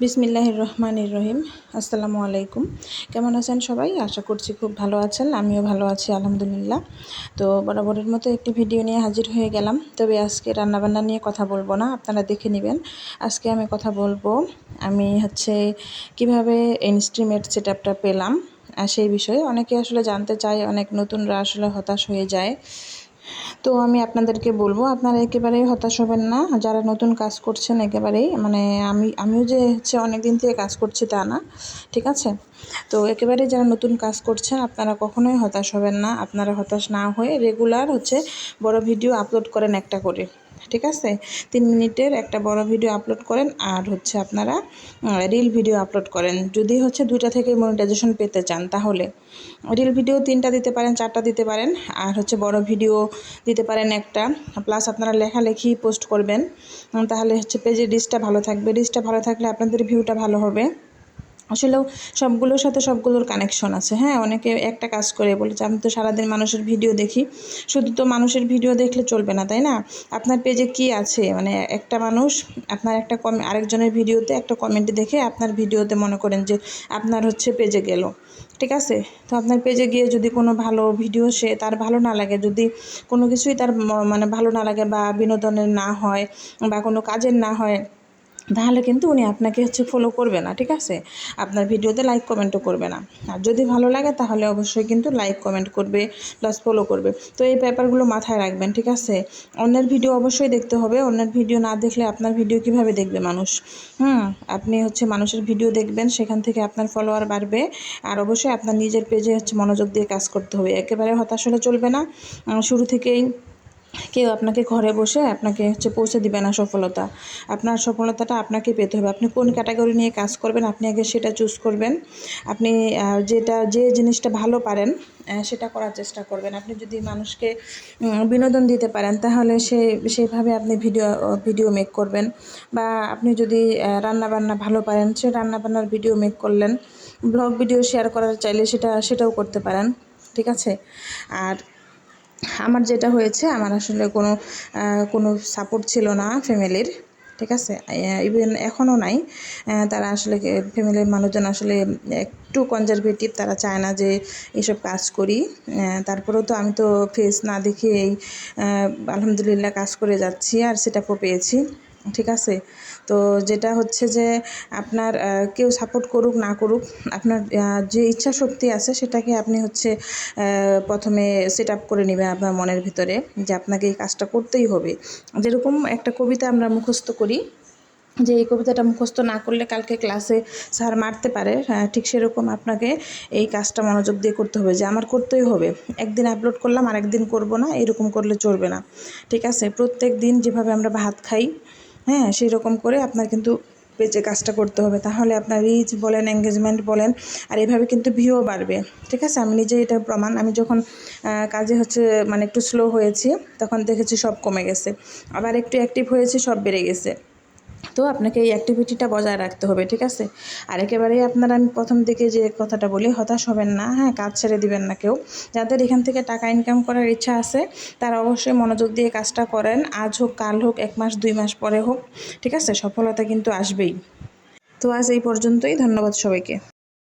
বিসমিল্লাহির রহমানির রহিম। আসসালামু আলাইকুম। কেমন আছেন সবাই? আশা করছি খুব ভালো আছেন। আমিও ভালো আছি, আলহামদুলিল্লাহ। তো বরাবরের মতো একটি ভিডিও নিয়ে হাজির হয়ে গেলাম। তবে আজকে রান্নাবান্না নিয়ে কথা বলব না, আপনারা দেখে নেবেন। আজকে আমি কথা বলব, আমি হচ্ছে কীভাবে ইনস্ট্রিমেট সেট পেলাম সেই বিষয়ে। অনেকে আসলে জানতে চায়, অনেক নতুনরা আসলে হতাশ হয়ে যায়। তো আমি আপনাদেরকে বলব, আপনারা একেবারেই হতাশ হবেন না। যারা নতুন কাজ করছেন একেবারেই মানে আমি, আমিও যে হচ্ছে অনেক দিন থেকে কাজ করছি তা না, ঠিক আছে? তো একেবারেই যারা নতুন কাজ করছেন, আপনারা কখনোই হতাশ হবেন না। আপনারা হতাশ না হয়ে রেগুলার হচ্ছে বড় ভিডিও আপলোড করেন একটা করে। ঠিক আছে? তিন মিনিটের একটা বড় ভিডিও আপলোড করেন আর হচ্ছে আপনারা রিল ভিডিও আপলোড করেন। যদি হচ্ছে দুইটা থেকে মনিটাইজেশন পেতে চান তাহলে। রিল ভিডিও তিনটা দিতে পারেন, চারটা দিতে পারেন আর হচ্ছে বড় ভিডিও দিতে পারেন একটা। প্লাস আপনারা লেখালেখি পোস্ট করবেন। তাহলে হচ্ছে পেজের রিচটা ভালো থাকবে। রিচটা ভালো থাকলে আপনাদের ভিউটা ভালো হবে। আসলেও সবগুলোর সাথে সবগুলোর কানেকশন আছে হ্যাঁ? অনেকে একটা কাজ করে বলেছে আমি তো সারাদিন মানুষের ভিডিও দেখি। শুধু তো মানুষের ভিডিও দেখলে চলবে না, তাই না? আপনার পেজে কি আছে? মানে একটা মানুষ আপনার একটা কম আরেকজনের ভিডিওতে একটা কমেন্ট দেখে আপনার ভিডিওতে মনে করেন যে, আপনার হচ্ছে পেজে গেল। ঠিক আছে? তো আপনার পেজে গিয়ে যদি কোনো ভালো ভিডিও সে, তার ভালো না লাগে, যদি কোনো কিছুই তার মানে ভালো না লাগে বা বিনোদনের না হয় বা কোনো কাজের না হয় তাহলে কিন্তু উনি আপনাকে হচ্ছে ফলো করবে না, ঠিক আছে? আপনার ভিডিওতে লাইক কমেন্টও করবে না। আর যদি ভালো লাগে তাহলে অবশ্যই কিন্তু লাইক কমেন্ট করবে প্লাস ফলো করবে। তো এই ব্যাপারগুলো মাথায় রাখবেন, ঠিক আছে? অন্যের ভিডিও অবশ্যই দেখতে হবে। অন্যের ভিডিও না দেখলে আপনার ভিডিও কীভাবে দেখবে মানুষ? হুম, আপনি হচ্ছে মানুষের ভিডিও দেখবেন, সেখান থেকে আপনার ফলোয়ার বাড়বে। আর অবশ্যই আপনার নিজের পেজে হচ্ছে মনোযোগ দিয়ে কাজ করতে হবে। একেবারে হতাশ হলে চলবে না। শুরু থেকেই কেউ আপনাকে ঘরে বসে আপনাকে হচ্ছে পৌঁছে দিবে না সফলতা। আপনার সফলতাটা আপনাকে পেতে হবে। আপনি কোন ক্যাটাগরি নিয়ে কাজ করবেন, আপনি আগে সেটা চুজ করবেন। আপনি যেটা, যে জিনিসটা ভালো পারেন সেটা করার চেষ্টা করবেন। আপনি যদি মানুষকে বিনোদন দিতে পারেন, তাহলে সে সেইভাবে আপনি ভিডিও ভিডিও মেক করবেন। বা আপনি যদি রান্নাবান্না ভালো পারেন, সে রান্নাবান্নার ভিডিও মেক করলেন। ব্লগ ভিডিও শেয়ার করার চাইলে সেটা, সেটাও করতে পারেন। ঠিক আছে? আর আমার যেটা হয়েছে, আমার আসলে কোনো কোনো সাপোর্ট ছিল না ফ্যামিলির ঠিক আছে? ইভেন এখনও নাই। তারা আসলে ফ্যামিলির মানুষজন আসলে একটু কনজারভেটিভ তারা চায় না যে এইসব কাজ করি। তারপরেও তো আমি তো ফেস না দেখে এই আলহামদুলিল্লাহ কাজ করে যাচ্ছি, আর সেটাও পেয়েছি। ঠিক আছে? তো যেটা হচ্ছে যে আপনার কেউ সাপোর্ট করুক, না করুক, আপনার যে ইচ্ছা শক্তি আছে সেটাকে আপনি হচ্ছে প্রথমে সেট আপ করে নেবেন আপনার মনের ভিতরে যে আপনাকে এই কাজটা করতেই হবে। যেরকম একটা কবিতা আমরা মুখস্থ করি, যে এই কবিতাটা মুখস্থ না করলে কালকে ক্লাসে স্যার মারতে পারে ঠিক সেরকম আপনাকে এই কাজটা মনোযোগ দিয়ে করতে হবে, যে আমার করতেই হবে। একদিন আপলোড করলাম আর একদিন করব না, এরকম করলে চলবে না। ঠিক আছে? প্রত্যেক দিন যেভাবে আমরা ভাত খাই হ্যাঁ সেই রকম করে আপনার কিন্তু পেজে কাজটা করতে হবে। তাহলে আপনার রিচ বলেন এঙ্গেজমেন্ট বলেন, আর এভাবে কিন্তু ভিও বাড়বে। ঠিক আছে? আমি নিজে এটা প্রমাণ। আমি যখন কাজে হচ্ছে মানে একটু স্লো হয়েছি, তখন দেখেছি সব কমে গেছে। আবার একটু অ্যাক্টিভ হয়েছে, সব বেড়ে গেছে। তো আপনাকে এই অ্যাক্টিভিটিটা বজায় রাখতে হবে, ঠিক আছে? আর একেবারেই আপনারা আমি প্রথম দিকে যে কথাটা বলি, হতাশ হবেন না হ্যাঁ কাজ ছেড়ে দিবেন না কেউ। যাদের এখান থেকে টাকা ইনকাম করার ইচ্ছা আছে, তারা অবশ্যই মনোযোগ দিয়ে কাজটা করেন, আজ হোক, কাল হোক, এক মাস, দুই মাস পরে হোক, ঠিক আছে? সফলতা কিন্তু আসবেই। তো আজ এই পর্যন্তই, ধন্যবাদ সবাইকে।